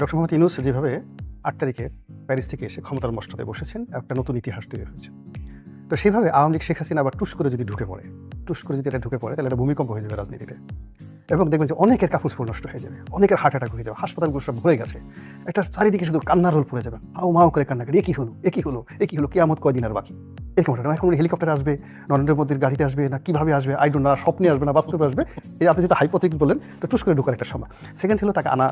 Doctor Mohammad Yunus যেভাবে আট তারিখে প্যারিস থেকে এসে ক্ষমতার মস্ততে বসেছেন, একটা নতুন ইতিহাস তৈরি হয়েছে। তো সেইভাবে আওয়ামী লীগ, শেখ হাসিনা আবার টুস করে যদি ঢুকে পড়ে, টুস করে যদি এটা ঢুকে পড়ে, তাহলে এটা ভূমিকম্প হয়ে যাবে রাজনীতিতে। এবং দেখবেন যে অনেকের কাপড় নষ্ট হয়ে যাবে, অনেকের হার্ট অ্যাটাক হয়ে যাবে, হাসপাতালগুলো সব ভরে গেছে। একটা চারিদিকে শুধু কান্নার রোল পড়ে যাবে মাও মাও করে কান্না করে একই হলো একই হলো একই হলো, কেয়ামত কয়দিন আর বাকি? এরকম একটা এখন হেলিকপ্টার আসবে, নরেন্দ্র মোদীর গাড়িতে আসবে, না কীভাবে আসবে, আই ডোন্ট না স্বপ্নে আসবে, না বাস্তবে আসবে। এই আপনি যেটা হাইপোথিক বলেন তো টুস করে ঢোকার একটা সময়। সেকেন্ড হলো তাকে আনা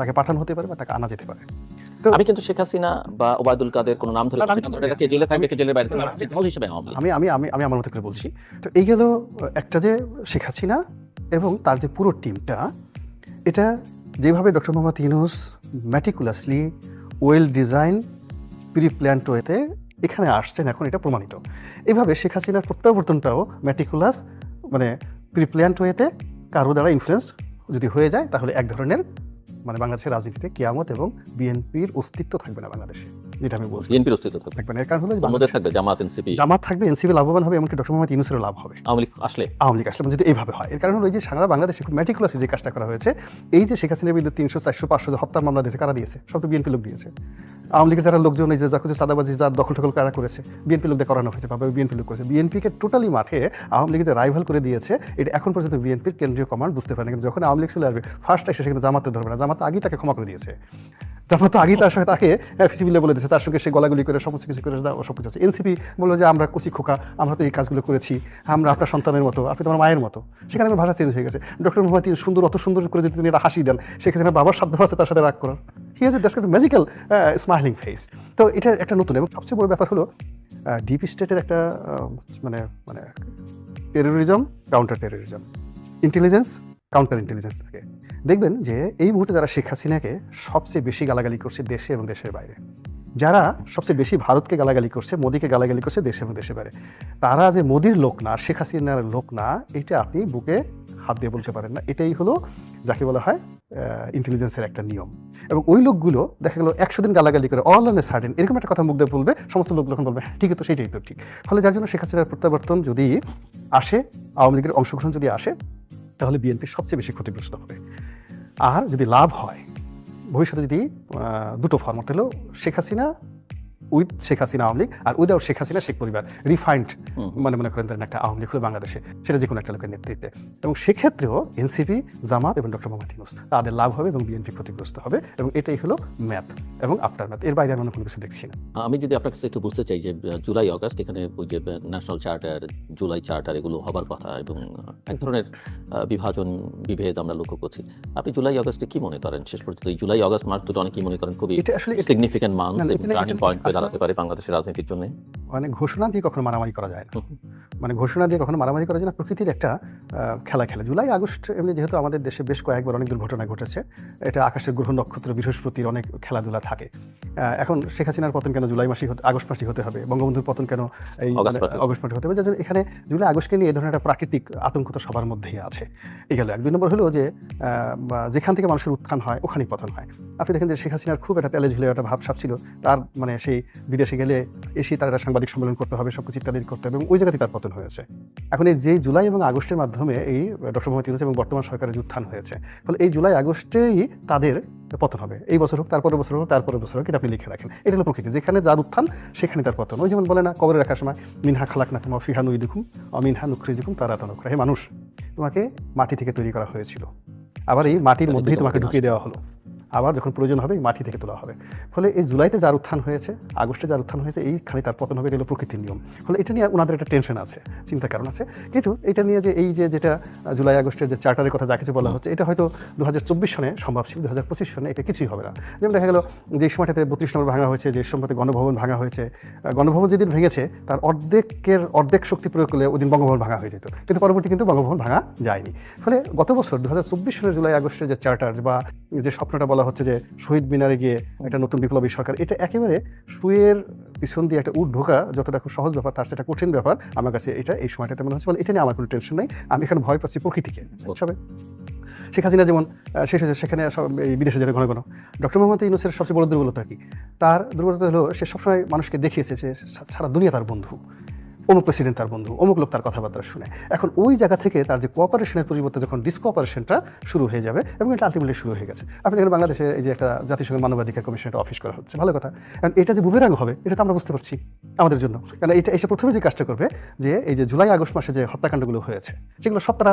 তাকে পাঠানো হতে পারে বা তাকে আনা যেতে পারে। তো আমি কিন্তু শেখ হাসিনা বা ওবায়দুল কাদের কোনো নাম ধরে রাখি, জেলে থাকবে কি জেলের বাইরে দল হিসেবে আমি আমি আমি আমি আমার মতো করে বলছি। তো এই গেল একটা যে শেখ হাসিনা এবং তার যে পুরো টিমটা এটা যেভাবে doctor Mohammad Yunus meticulously well design pre plant ওয়েতে এখানে আসছেন এখন এটা প্রমাণিত। এইভাবে শেখ হাসিনার প্রত্যাবর্তনটাও ম্যাটিকুলাস মানে প্রি প্ল্যান্ট ওয়েতে কারও দ্বারা ইনফ্লুয়েন্স যদি হয়ে যায় তাহলে এক ধরনের মানে বাংলাদেশের রাজনীতিতে কেয়ামত এবং বিএনপির অস্তিত্ব থাকবে না বাংলাদেশে। যেটা আমি বলছি। বিএনপির অস্তিত্ব থাকবে। থাকবে না। এর কারণ হলো যে থাকবে জামাত এনসিপি। জামাত থাকবে এনসিপি লাভবান হবে এমনকি ডক্টর মোহাম্মদ ইউনুসেরও লাভ হবে। আওয়ামী লীগ আসলে। আওয়ামী লীগ আসলে যদি এইভাবে হয় এর কারণ হলো এই যে সারা বাংলাদেশে খুব ম্যাটিকুলাসে যে কাজটা করা হয়েছে এই যে শেখ হাসিনার বিরুদ্ধে তিনশো চারশো পাঁচশো যে হত্যার মামলা দিয়েছে কারা দিয়েছে? সব তো বিএনপি লোক দিয়েছে। আওয়ামী লীগের যারা লোকজন এই যে যা কিছু চাঁদাবাজি যা দখল টখল কারা করেছে বিএনপি লোকদের করানো হয়েছে বা বিএনপি লোক করেছে। বিএনপিকে টোটালি মাঠে আওয়ামী লীগের রাইভাল করে দিয়েছে এটা এখন পর্যন্ত বিএনপির কেন্দ্রীয় কমান্ড বুঝতে পারে না কিন্তু যখন আওয়ামী লীগ চলে আসবে ফার্স্ট এসে সেখানে জামাতে ধরবে না। জামাত আগেই তাকে ক্ষমা করে দিয়েছে। জামাত তো আগেই তার সঙ্গে তাকে ফিসিবিলে বলে দিয়েছে, তার সঙ্গে সে গলাগুলি করে সমস্ত কিছু করে সব কিছু আছে। এনসিপি বলল যে, আমরা কুচি খোকা, আমরা তো এই কাজগুলো করেছি, আমরা আপনার সন্তানের মতো, আপনি তোমার মায়ের মতো। সেখানে আমার ভাষা চেঞ্জ হয়ে গেছে। ডক্টর মোহাম্মদ সুন্দর, অত সুন্দর করে যদি তিনি এটা হাসি দেন সেখানে বাবার সাধ্য আছে তার সাথে রাগ করার। He has that's magical smiling face তো এটা একটা নতুন, এবং সবচেয়ে বড় ব্যাপার হলো ডিপ স্টেটের একটা মানে মানে terrorism counter terrorism intelligence counter intelligence থাকে। দেখবেন যে এই মুহূর্তে যারা শেখ হাসিনাকে সবচেয়ে বেশি গালাগালি করছে দেশে এবং দেশের বাইরে, যারা সবচেয়ে বেশি ভারতকে গালাগালি করছে, মোদীকে গালাগালি করছে দেশে এবং দেশের বাইরে, তারা যে মোদির লোক না, শেখ হাসিনার লোক না, এটা আপনি বুকে হাত দিয়ে বলতে পারেন না। এটাই হলো যাকে বলা হয় ইন্টেলিজেন্সের একটা নিয়ম। এবং ওই লোকগুলো দেখা গেলো একশো দিন গালাগালি করে অল অন এ এরকম একটা কথা মুখ দিয়ে বলবে, সমস্ত লোক যখন বলবে হ্যাঁ ঠিকই তো সেটাই তো ঠিক। ফলে যার জন্য শেখ হাসিনার প্রত্যাবর্তন যদি আসে, আওয়ামী লীগের অংশগ্রহণ যদি আসে তাহলে বিএনপি সবচেয়ে বেশি ক্ষতিগ্রস্ত হবে। আর যদি লাভ হয় ভবিষ্যতে যদি দুটো ফর্মট হলো শেখ হাসিনা উইথ শেখ হাসিনা আওয়ামী লীগ আর উইদাউট শেখ হাসিনা শেখ পরিবার। রিফাইন্ড মানে মনে করেন একটা আওয়ামী লীগ হলো বাংলাদেশে সেটা যে কোনো একটা লোকের নেতৃত্বে। এবং সেক্ষেত্রেও এনসিপি জামাত এবং ডক্টর মোহাম্মদ ইউনুস তাদের লাভ হবে এবং বিএনপি ক্ষতিগ্রস্ত হবে এবং এটাই হলো ম্যাথ এবং আফটার ম্যাথ এর বাইরে আমি অন্য কোনো কিছু দেখছি না। আমি যদি আপনার কাছে একটু বুঝতে চাই যে জুলাই অগাস্ট এখানে ওই যে ন্যাশনাল চার্টার জুলাই চার্টার এগুলো হবার কথা এবং এক ধরনের বিভাজন বিভেদ আমরা লক্ষ্য করছি। আপনি জুলাই অগাস্টে কি মনে করেন? শেষ পর্যন্ত এই জুলাই অগাস্ট মাস দুটো অনেকে মনে করেন খুবই এটা আসলে সিগনিফিকেন্ট মান্থ না, না, এবং এটা- টার্নিং পয়েন্ট হয়ে দাঁড়াতে পারে বাংলাদেশের রাজনীতির জন্য। মানে ঘোষণা দিয়ে কখনো মারামারি করা যায় না। মানে ঘোষণা দিয়ে কখনো মারামারি করা যায় না প্রকৃতির একটা খেলা খেলে। জুলাই আগস্ট এমনি যেহেতু আমাদের দেশে বেশ কয়েকবার অনেক দুর্ঘটনা ঘটেছে এটা আকাশের গ্রহ নক্ষত্র বৃহস্পতির অনেক খেলাধুলা থাকে। এখন শেখ হাসিনার পতন কেন জুলাই মাসে আগস্ট মাসে হতে হবে? বঙ্গবন্ধুর পতন কেন এই অগাস্ট মানে মাসে। হতে হবে? যার এখানে জুলাই আগস্টকে নিয়ে এই ধরনের একটা প্রাকৃতিক আতঙ্ক তো সবার মধ্যেই আছে। এই গেল এক। দুই নম্বর হলো যে যেখান থেকে মানুষের উত্থান হয় ওখানেই পতন হয়। আপনি দেখেন যে শেখ হাসিনার খুব একটা তেলে ঝুলে একটা ভাবসাব ছিল। তার মানে সেই বিদেশে গেলে এসে তার একটা সাংবাদিক সম্মেলন করতে হবে সব কিছু ইত্যাদি করতে হবে এবং ওই জায়গাতেই তার পতন হয়েছে। এখন এই যে জুলাই এবং আগস্টের মাধ্যমে এই ডক্টর মোহাম্মদ ইউনুস এবং বর্তমান সরকারের উত্থান হয়েছে ফলে এই জুলাই আগস্টেই তাদের পতন হবে। এই বছর হোক তারপরের বছর হোক তারপরের বছর হোক এটা আপনি লিখে রাখেন। এটা হলো প্রকৃতি। যেখানে যার উত্থান সেখানে তার পতন। ওই যেমন বলে না কবরে রাখার সময় মিনহা খালাক না তোমার ফিহা নুই দেখুম অমিনহা নুখরি দেখুম তারা হে মানুষ তোমাকে মাটি থেকে তৈরি করা হয়েছিল। আবার এই মাটির মধ্যেই তোমাকে ঢুকিয়ে দেওয়া হলো। আবার যখন প্রয়োজন হবে মাটি থেকে তোলা হবে। ফলে এই জুলাইতে যার উত্থান হয়েছে, আগস্টে যার উত্থান হয়েছে এইখানে তার পতন হবে এটা প্রকৃতির নিয়ম। ফলে এটা নিয়ে ওনাদের একটা টেনশন আছে, চিন্তার কারণ আছে। কিন্তু এটা নিয়ে যে এই যে যেটা, জুলাই, আগস্টের যে চার্টারের কথা যা কিছু বলা হচ্ছে, এটা হয়তো দু হাজার চব্বিশ সনে সম্ভব ছিল দু হাজার পঁচিশ সনে এটা কিছুই হবে না। যেমন দেখা গেল যে সময়টাতে বত্রিশ নম্বর ভাঙা হয়েছে, যে সময়তে গণভবন ভাঙা হয়েছে গণভবন যেদিন ভেঙেছে, তার অর্ধেকের, অর্ধেক শক্তি প্রয়োগ করলে ওদিন বঙ্গভবন ভাঙা হয়ে যেত। কিন্তু পরবর্তী কিন্তু বঙ্গভবন ভাঙা যায়নি। ফলে গত বছর দু হাজার চব্বিশ সনের জুলাই, আগস্টের যে চার্টার বা যে স্বপ্নটা বলা হচ্ছে যে শহীদ মিনারে গিয়ে একটা নতুন বিপ্লবী সরকার। এটা একেবারে সুয়ের পিছন দিয়ে একটা উট ঢোকা যতটা খুব সহজ ব্যাপার, তার সেটা কঠিন ব্যাপার। আমার কাছে এটা এই সময়টাতে মনে হচ্ছে বলে এটা নিয়ে আমার কোনো টেনশন নেই। আমি এখানে ভয় পাচ্ছি প্রকৃতিকে। সবে। শেখ হাসিনা যেমন শেষ হয়েছে, সেখানে এই বিদেশে যেতে ঘন ঘন। ডক্টর মোহাম্মদ ইউনুসের সবচেয়ে বড় দুর্বলতা কি? তার দুর্বলতা হলো সে সবসময় মানুষকে দেখিয়েছে যে সারা দুনিয়া তার বন্ধু। অমুক প্রেসিডেন্ট তার বন্ধু, অমুক লোক তার কথাবার্তা শুনে। এখন ওই জায়গা থেকে তার যে কোঅপারেশনের পরিবর্তে যখন ডিসকোঅপারেশনটা শুরু হয়ে যাবে এবং এটা আলটিমেটলি শুরু হয়ে গেছে। আপনি দেখেন বাংলাদেশে এই যে একটা জাতিসংঘের মানবাধিকার কমিশন একটা অফিস করা হচ্ছে, ভালো কথা। কারণ এটা যে বুমেরাং হবে, এটা তো আমরা বুঝতে পারছি আমাদের জন্য। কারণ এটা এসে প্রথমে যে কাজটা করবে, যে এই যে জুলাই, আগস্ট মাসে যে হত্যাকাণ্ডগুলো হয়েছে, সেগুলো সব তারা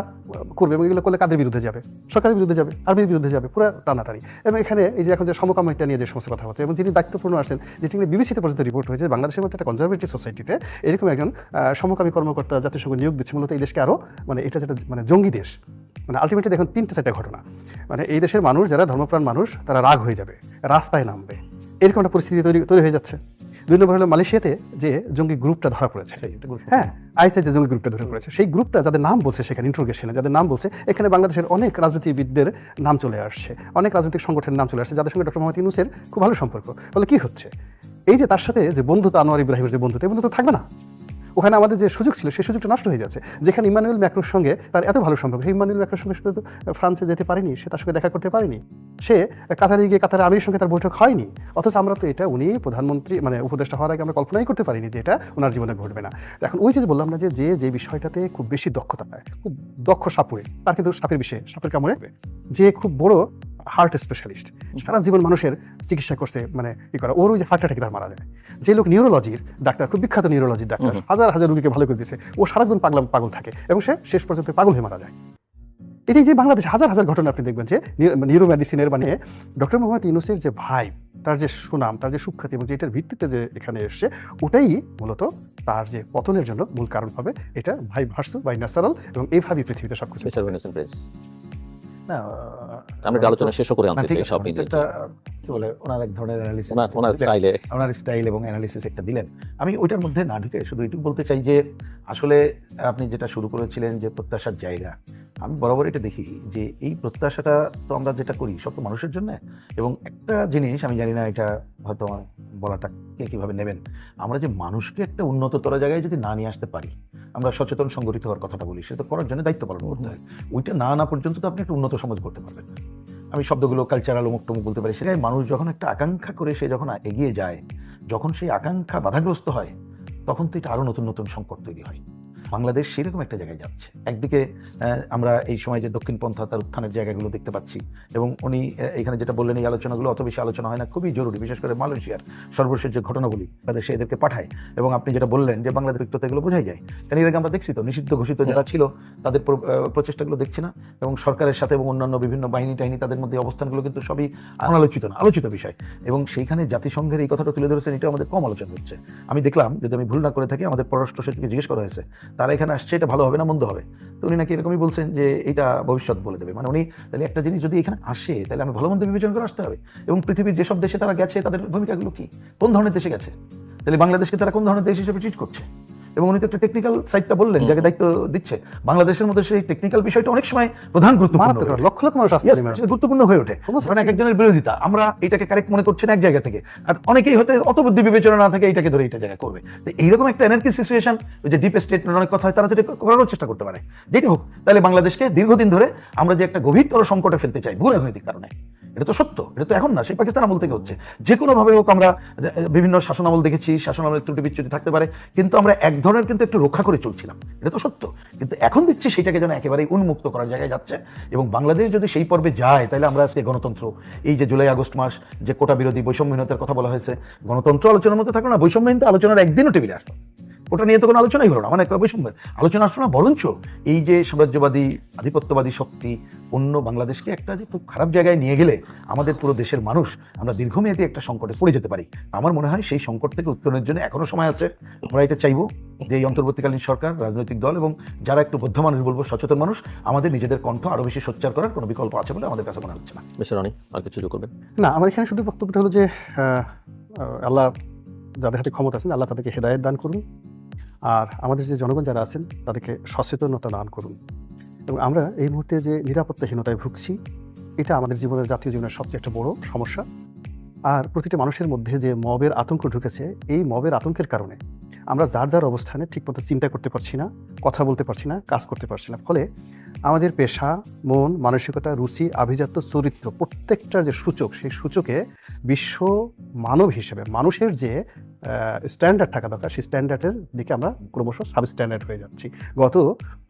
করবে এবং এগুলো করলে কাদের বিরুদ্ধে যাবে? সরকারের বিরুদ্ধে যাবে, আর্মির বিরুদ্ধে যাবে, পুরো টানাটানি। এবং এখানে এই যে এখন যে সমকামিতা নিয়ে যে সমস্ত কথা হচ্ছে, এবং যিনি দায়িত্বপূর্ণ আছেন যেটি বিবিসিতে পর্যন্ত রিপোর্ট হয়েছে, বাংলাদেশের মধ্যে একটা কনজারভেটিভ সোসাইটিতে এরকম একজন সমকামী কর্মকর্তা জাতিসংঘ নিয়োগ দিচ্ছে। মূলত এই দেশকে আরও মানে এটা যেটা মানে জঙ্গি দেশ। মানে আলটিমেটলি দেখুন তিনটে চারটা ঘটনা। মানে এই দেশের মানুষ যারা ধর্মপ্রাণ মানুষ তারা রাগ হয়ে যাবে রাস্তায় নামবে। এরকম একটা পরিস্থিতি তৈরি তৈরি হয়ে যাচ্ছে। দুই নম্বর হলো মালয়েশিয়াতে যে জঙ্গি গ্রুপটা ধরা পড়েছে। হ্যাঁ আইসিআই যে জঙ্গি গ্রুপটা ধরে পড়েছে সেই গ্রুপটা যাদের নাম বলছে সেখানে ইন্ট্রোগেশনে যাদের নাম বলছে এখানে বাংলাদেশের অনেক রাজনীতিবিদদের নাম চলে আসছে অনেক রাজনৈতিক সংগঠনের নাম চলে আসছে যাদের সঙ্গে ডক্টর মোহাম্মদ ইউনুসের খুব ভালো সম্পর্ক। ফলে কি হচ্ছে? এই যে তার সাথে যে বন্ধুতা আনোয়ার ইব্রাহিমের যে বন্ধুতা এই বন্ধুতা থাকবে না। ওখানে আমাদের যে সুযোগ ছিল, সেই সুযোগটা নষ্ট হয়ে যাচ্ছে। যেখানে ইমানুয়েল ম্যাক্রোর সঙ্গে তার এত ভালো সম্পর্ক, সেই ইমানুয়েল ম্যাক্রোর সঙ্গে শুধু ফ্রান্সে যেতে পারেনি, সে তার সঙ্গে দেখা করতে পারেনি। সে কাতারে গিয়ে কাতারে আমির সঙ্গে তার বৈঠক হয়নি। অথচ আমরা তো এটা উনি প্রধানমন্ত্রী মানে উপদেষ্টা হওয়ার আগে আমরা কল্পনাই করতে পারিনি যে এটা ওনার জীবনে ঘটবে না। এখন ওই যে বললাম না যে যে যে বিষয়টাতে খুব বেশি দক্ষতা পায়, খুব দক্ষ সাপুরে তার কিন্তু সাপের বিষয়ে, সাপের কামড়ে। যে খুব বড় হার্ট স্পেশালিস্ট সারা জীবন মানুষের চিকিৎসা করছে মানে কি করে। ওর ওই যে হার্ট অ্যাটাকে তার মারা যায়। যে লোক নিউরোলজির ডাক্তার খুব বিখ্যাত নিউরোলজির ডাক্তার হাজার হাজার রুগীকে ভালো করে দিয়েছে ও সারা জীবন পাগলাম পাগল থাকে এবং সে শেষ পর্যন্ত পাগল হয়ে মারা যায়। এটি যে বাংলাদেশ হাজার হাজার ঘটনা আপনি দেখবেন যে নিউরো মেডিসিনের মানে ডক্টর মোহাম্মদ ইউনুসের যে ভাই তার যে সুনাম তার যে সুখ্যাতি এবং যেটার ভিত্তিতে যে এখানে এসছে ওটাই মূলত তার যে পতনের জন্য মূল কারণ হবে। এটা ভাই ভার্সু বাই ন্যাচারাল এবং এইভাবেই পৃথিবীতে সবকিছু। না আমরা আলোচনা শেষও করে আনতে চাই সব একটা কি বলে ওনার এক ধরনের অ্যানালিসিস ওনার স্টাইলে ওনার স্টাইল এবং অ্যানালিসিস একটা দিলেন। আমি ওইটার মধ্যে না ঢুকে শুধু এটুকু বলতে চাই যে আসলে আপনি যেটা শুরু করেছিলেন যে প্রত্যাশার জায়গা আমি বরাবর এটা দেখি যে এই প্রত্যাশাটা তো আমরা যেটা করি সব তো মানুষের জন্য। এবং একটা জিনিস আমি জানি না এটা হয়তো আমার বলাটা কে কীভাবে নেবেন। আমরা যে মানুষকে একটা উন্নততর জায়গায় যদি না নিয়ে আসতে পারি, আমরা সচেতন সংগঠিত হওয়ার কথাটা বলি, সেটা করার জন্য দায়িত্ব পালন করতে হয়। ওইটা না না পর্যন্ত তো আপনি একটা উন্নত সমাজ করতে পারবেন না। আমি শব্দগুলো কালচারাল অমুক টমুক বলতে পারি, সেটাই মানুষ যখন একটা আকাঙ্ক্ষা করে সে যখন এগিয়ে যায়, যখন সেই আকাঙ্ক্ষা বাধাগ্রস্ত হয়, তখন তো এটা আরও নতুন নতুন সংকট তৈরি হয়। বাংলাদেশ সেরকম একটা জায়গায় যাচ্ছে। একদিকে আমরা এই সময় যে দক্ষিণপন্থা তার উত্থানের জায়গাগুলো দেখতে পাচ্ছি এবং উনি এখানে যেটা বললেন এই আলোচনাগুলো অত বেশি আলোচনা হয় না, খুবই জরুরি, বিশেষ করে মালয়েশিয়ার সর্বশেষ যে ঘটনাগুলি সে এদেরকে পাঠায় এবং আপনি যেটা বললেন যে বাংলাদেশ রিক্ততা এগুলো বোঝাই যায়। কারণ এর আগে আমরা দেখছি তো, নিষিদ্ধ ঘোষিত যারা ছিল তাদের প্রচেষ্টাগুলো দেখছি না এবং সরকারের সাথে এবং অন্যান্য বিভিন্ন বাহিনী টাহিনী তাদের মধ্যে অবস্থানগুলো কিন্তু সবই অনালোচিত না, আলোচিত বিষয় এবং সেইখানে জাতিসংঘের এই কথাটা তুলে ধরেছেন এটা আমাদের কম আলোচনা হচ্ছে। আমি দেখলাম, যদি আমি ভুল না করে থাকি, আমাদের পররাষ্ট্র সচিবকে জিজ্ঞেস করা হয়েছে তারা এখানে আসছে, এটা ভালো হবে না মন্দ হবে? তো উনি নাকি এরকমই বলছেন যে এটা ভবিষ্যৎ বলে দেবে। মানে উনি তাহলে একটা জিনিস যদি এখানে আসে, তাহলে আমি ভালো মন্দ বিবেচনা করে আসতে হবে। এবং পৃথিবীর যেসব দেশে তারা গেছে, তাদের ভূমিকাগুলো কি? কোন ধরনের দেশে গেছে? তাহলে বাংলাদেশকে তারা কোন ধরনের দেশ হিসেবে ট্রিট করছে? এবং উনি তো একটা টেকনিক্যাল সাইডটা বললেন যাকে দায়িত্ব দিচ্ছে। বাংলাদেশের মধ্যে সেই টেকনিক্যাল বিষয়টা অনেক সময় প্রধান গুরুত্বপূর্ণ। লক্ষ লক্ষ মানুষ আসছে গুরুত্বপূর্ণ হয়ে ওঠে। কারণ এক একজনের বিরোধিতা আমরা এটাকে কারেক্ট মনে করছি না এক জায়গা থেকে। আর অনেকেই হয়তো অত বুদ্ধি বিবেচনা না থাকে এটাকে ধরে এটা জায়গা করবে। তো এইরকম একটা এনার্কি সিচুয়েশন ওই যে ডিপ স্টেট অনেক কথা হয় তারা যেটা করারও চেষ্টা করতে পারে। যেটা হোক তাহলে বাংলাদেশকে দীর্ঘদিন ধরে আমরা যে একটা গভীরতর সংকটে ফেলতে চাই ভূ রাজনৈতিক কারণে। এটা তো সত্য, এটা তো এখন না, সেই পাকিস্তান আমল থেকে হচ্ছে যে কোনোভাবে হোক আমরা বিভিন্ন শাসনামল দেখেছি শাসনামলের ত্রুটি বিচ্যুতি থাকতে পারে, কিন্তু আমরা এক ধরনের কিন্তু একটু রক্ষা করে চলছিলাম, এটা তো সত্য কিন্তু এখন দেখছি সেটাকে যেন একেবারেই উন্মুক্ত করার জায়গায় যাচ্ছে, এবং বাংলাদেশ যদি সেই পর্বে যায়, তাহলে আমরা আজকে গণতন্ত্র, এই যে জুলাই আগস্ট মাস, যে কোটা বিরোধী বৈষম্যহীনতার কথা বলা হয়েছে, গণতন্ত্র আলোচনার মধ্যে থাকল না, বৈষম্যহীনতা আলোচনার একদিনও টেবিলে আসলো। ওটা নিয়ে তো কোনো আলোচনাই হলো না। মানে বৈষম্যের আলোচনা আসলো না বরঞ্চ এই যে সাম্রাজ্যবাদী আধিপত্যবাদী শক্তি অন্য বাংলাদেশকে একটা যে খুব খারাপ জায়গায় নিয়ে গেলে আমাদের পুরো দেশের মানুষ আমরা দীর্ঘমেয়াদী একটা সংকটে পড়ে যেতে পারি। আমার মনে হয় সেই সংকট থেকে উত্তরণের জন্য এখনও সময় আছে। আমরা এটা চাইব যে এই অন্তর্বর্তীকালীন সরকার রাজনৈতিক দল এবং যারা একটু বদ্ধ মানুষ বলব সচেতন মানুষ আমাদের নিজেদের কণ্ঠ আরও বেশি সোচ্চার করার কোনো বিকল্প আছে বলে আমাদের কাছে মনে হচ্ছে না। মিস্টার রনি আর কিছু যোগ করবেন? না আমার এখানে শুধু বক্তব্যটা হলো যে আল্লাহ যাদের হাতে ক্ষমতা আছেন আল্লাহ তাদেরকে হেদায়েত দান করুন। আর আমাদের যে জনগণ যারা আছেন, তাদেরকে সচেতনতা দান করুন। এবং আমরা এই মুহূর্তে যে নিরাপত্তাহীনতায় ভুগছি, এটা আমাদের জীবনের, জাতীয় জীবনের সবচেয়ে একটা বড় সমস্যা। আর প্রতিটা মানুষের মধ্যে যে মবের আতঙ্ক ঢুকেছে, এই মবের আতঙ্কের কারণে আমরা যার যার অবস্থানে ঠিকমতো চিন্তা করতে পারছি না, কথা বলতে পারছি না, কাজ করতে পারছি না। ফলে আমাদের পেশা, মন, মানসিকতা, রুচি, আভিজাত্য, চরিত্র প্রত্যেকটার যে সূচক, সেই সূচকে বিশ্ব মানব হিসেবে, মানুষের যে স্ট্যান্ডার্ড থাকা দরকার। সেই স্ট্যান্ডার্ডের দিকে আমরা ক্রমশ সাব স্ট্যান্ডার্ড হয়ে যাচ্ছি। গত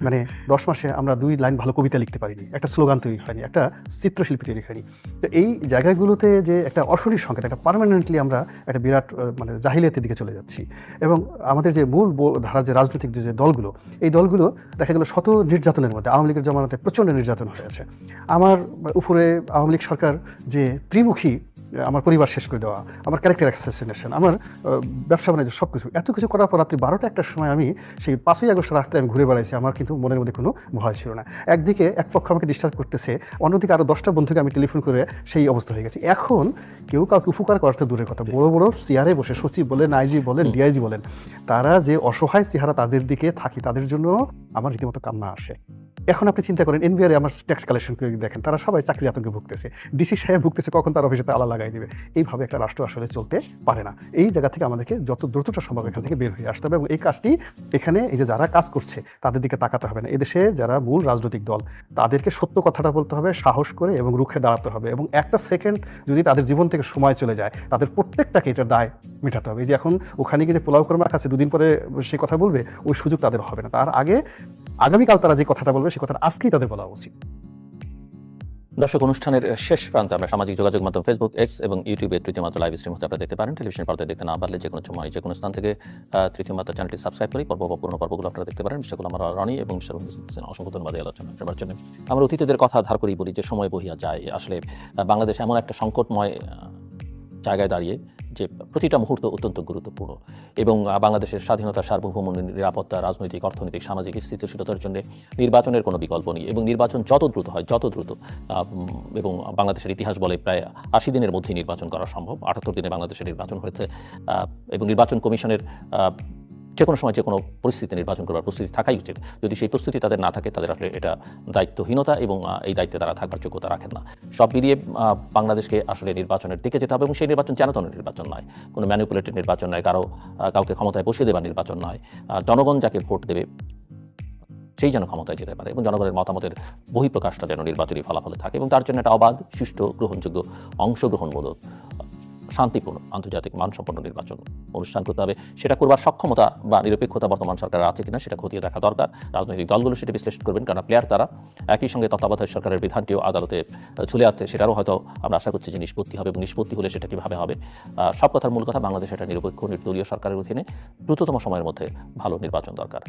মানে দশ মাসে আমরা দুই লাইন ভালো কবিতা লিখতে পারিনি, একটা স্লোগান তৈরি হয়নি, একটা চিত্রশিল্পী তৈরি হয়নি। তো এই জায়গাগুলোতে যে একটা অশরীর সংকেত, একটা পার্মানেন্টলি আমরা একটা বিরাট মানে জাহিলিয়াতের দিকে চলে যাচ্ছি। এবং আমাদের যে মূল ধারার যে রাজনৈতিক যে যে দলগুলো, এই দলগুলো দেখা গেল শত নির্যাতনের মধ্যে, আওয়ামী লীগের জমানাতে প্রচণ্ড নির্যাতন হয়েছে আমার উপরে আওয়ামী লীগ সরকার যে ত্রিমুখী আমার পরিবার শেষ করে দেওয়া আমার ক্যারেক্টার অ্যাসাসিনেশন আমার ব্যবসা বাণিজ্য সব কিছু এত কিছু করার পর রাত্রি বারোটা একটার সময় আমি সেই পাঁচই আগস্ট রাত্রে আমি ঘুরে বেড়াইছি আমার কিন্তু মনের মধ্যে কোনো ভয় ছিল না। একদিকে এক পক্ষ আমাকে ডিস্টার্ব করতেছে অন্যদিকে আরও দশটা বন্ধুকে আমি টেলিফোন করে সেই অবস্থা হয়ে গেছে। এখন কেউ কাউকে উপকার করার তো দূরের কথা বড় বড় চেয়ারে বসে সচিব বলেন আইজি বলেন ডিআইজি বলেন তারা যে অসহায় চেহারা তাদের দিকে থাকি তাদের জন্য আমার রীতিমতো কান্না আসে। এখন আপনি চিন্তা করেন এনবিআর আমার ট্যাক্স কালেকশন করে দেখেন তারা সবাই চাকরি আতঙ্কে ভুগতেছে। ডিসি সাহেব ভুগতেছে কখন তার অফিসে তালা লাগাই দিবে। এইভাবে একটা রাষ্ট্র আসলে চলতে পারে না। এই জায়গা থেকে আমাদেরকে যত দ্রুতটা সম্ভব এখান থেকে বের হয়ে আসতে হবে এবং এই কাজটি এখানে এই যে যারা কাজ করছে, তাদের দিকে তাকাতে হবে না। এদেশে যারা মূল রাজনৈতিক দল, তাদেরকে সত্য কথাটা বলতে হবে, সাহস করে এবং রুখে দাঁড়াতে হবে এবং একটা সেকেন্ড যদি তাদের জীবন থেকে সময় চলে যায়, তাদের প্রত্যেকটাকে এটার দায় মেটাতে হবে। এই যে এখন ওখানে গিয়ে যে পোলাও কর্মা আছে, দুদিন পরে সে কথা বলবে, ওই সুযোগ তাদের হবে না। তার আগে আগামীকাল তারা যে কথাটা বলবে, সে কথাটা আজকেই তাদের বলা উচিত। দর্শক অনুষ্ঠানের শেষ প্রান্তে আমরা সামাজিক যোগাযোগ মাধ্যম ফেসবুক এক্স এবং ইউটিউবে তৃতীয় মাত্রা লাইভ স্ট্রিম হতে আপনারা দেখতে পারেন। টেলিভিশন পর্দায় দেখতে না পারলে যে কোনো সময় যে কোনো স্থান থেকে তৃতীয় মাত্রা চ্যানেলটি সাবস্ক্রাইব করি পর্ব পূর্ণ পর্বগুলো আপনারা দেখতে পারেন। সেগুলো আমরা রনি এবং অসংখ্য ধন্যবাদ আলোচনা সবার জন্য। আমরা অতীতদের কথা ধার করেই বলি যে, সময় বহিয়া যায়। আসলে বাংলাদেশ এমন একটা সংকটময় জায়গায় দাঁড়িয়ে যে প্রতিটা মুহূর্ত অত্যন্ত গুরুত্বপূর্ণ এবং বাংলাদেশের স্বাধীনতা, সার্বভৌম নিরাপত্তা, রাজনৈতিক, অর্থনৈতিক, সামাজিক স্থিতিশীলতার জন্য নির্বাচনের কোনো বিকল্প নেই এবং নির্বাচন যত দ্রুত হয়, যত দ্রুত এবং বাংলাদেশের ইতিহাস বলে প্রায় আশি দিনের মধ্যেই নির্বাচন করা সম্ভব। আটাত্তর দিনে বাংলাদেশের নির্বাচন হয়েছে এবং নির্বাচন কমিশনের যে কোনো সময় যে কোনো পরিস্থিতি নির্বাচন করার প্রস্তুতি থাকাই উচিত। যদি সেই প্রস্তুতি তাদের না থাকে, তাদের আসলে এটা দায়িত্বহীনতা এবং এই দায়িত্বে তারা থাকার যোগ্যতা রাখেন না। সব মিলিয়ে বাংলাদেশকে আসলে নির্বাচনের দিকে যেতে হবে এবং সেই নির্বাচন চেনাতনের নির্বাচন নয়। কোনো ম্যানিপুলেটেড নির্বাচন নয়, কারও কাউকে ক্ষমতায় বসিয়ে দেবার নির্বাচন নয়। জনগণ যাকে ভোট দেবে, সেই যেন ক্ষমতায় যেতে পারে এবং জনগণের মতামতের বহিঃপ্রকাশটা যেন নির্বাচনী ফলাফলে থাকে এবং তার জন্য একটা অবাধ, সুষ্ঠু, গ্রহণযোগ্য, অংশগ্রহণমূলক শান্তিপূর্ণ আন্তর্জাতিক মানসম্পন্ন নির্বাচন অনুষ্ঠান করতে হবে। সেটা করবার সক্ষমতা বা নিরপেক্ষতা বর্তমান সরকারের আছে কিনা সেটা খতিয়ে দেখা দরকার। রাজনৈতিক দলগুলো সেটা বিশ্লেষণ করবেন, কারণ প্লেয়ার তারা একই সঙ্গে তত্ত্বাবধায়ক সরকারের বিধানটিও আদালতে চলে আছে সেটারও হয়তো আমরা আশা করছি যে নিষ্পত্তি হবে এবং নিষ্পত্তি হলে সেটা কীভাবে হবে। সব কথার মূল কথা বাংলাদেশ একটা নিরপেক্ষ নির্দলীয় সরকারের অধীনে দ্রুততম সময়ের মধ্যে ভালো নির্বাচন দরকার।